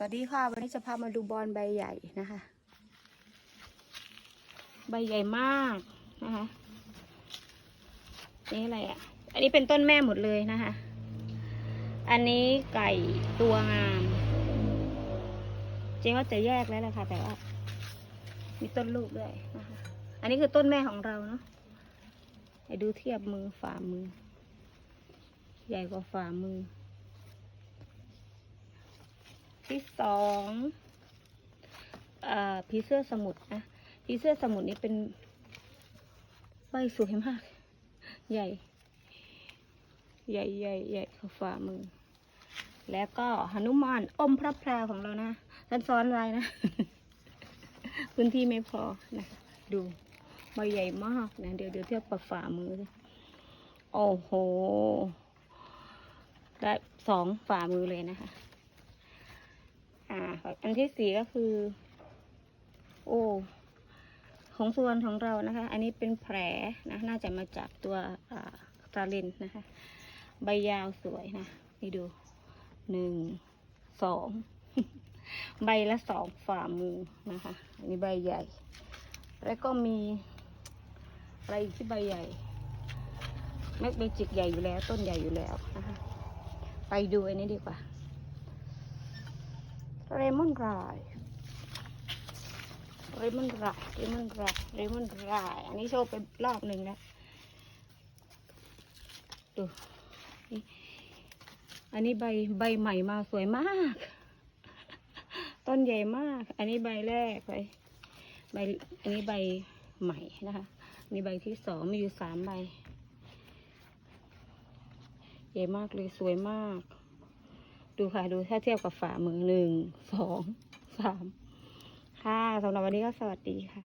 สวัสดีค่ะ วันนี้จะพามาดูบอลใบใหญ่นะคะ ใบใหญ่มากนะคะนี่อะไรอะ อันนี้เป็นต้นแม่หมดเลยนะคะ อันนี้ไก่ตัวงามจริงว่าจะแยกแล้วแหละค่ะ แต่ว่ามีต้นลูกด้วยนะคะ อันนี้คือต้นแม่ของเราเนาะให้ดูเทียบมือฝ่ามือ ใหญ่กว่าฝ่ามือ ที่สองอผีเสื้อสมุทรนะผีเสื้อสมุทรนี้เป็นใบสวยมาก ใหญ่ ใหญ่ใหญ่ใหญ่กว่าฝ่ามือ แล้วก็หนุมานอมพระพราของเรานะท่านซ้อนไว้นะ พื้นที่ไม่พอนะดูใบใหญ่มากนะ เดี๋ยวเดี๋ยวเทียบกับฝ่ามือ โอ้โห ได้สองฝ่ามือเลยนะคะ อ่า อันที่สี่ก็คือ โอ้ของส่วนของเรานะคะ อันนี้เป็นแผลนะน่าจะมาจากตัวอ่าตาลินนะคะ ใบยาวสวยนะ นี่ดูหนึ่งสองใบละสองฝ่ามือนะคะ อันนี้ใบใหญ่ แล้วก็มีอะไรที่ใบใหญ่แมกเบจิกใหญ่อยู่แล้ว ต้นใหญ่อยู่แล้วนะคะ ไปดูอันนี้ดีกว่า เรมอนไรเรมอนไรเรมอนไรเรมอนไรอันนี้โชว์ไปรอบหนึ่งแล้วดูนี่อันนี้ใบใบใหม่มาสวยมาก ต้นใหญ่มาก อันนี้ใบแรกใบใบอันนี้ใบใหม่นะคะมีใบที่สองมีอยู่สามใบ ใหญ่มากเลยสวยมาก ดูค่ะดูถ้าเทียบกับฝ่ามือหนึ่งสองสามค่ะสำหรับวันนี้ก็สวัสดีค่ะ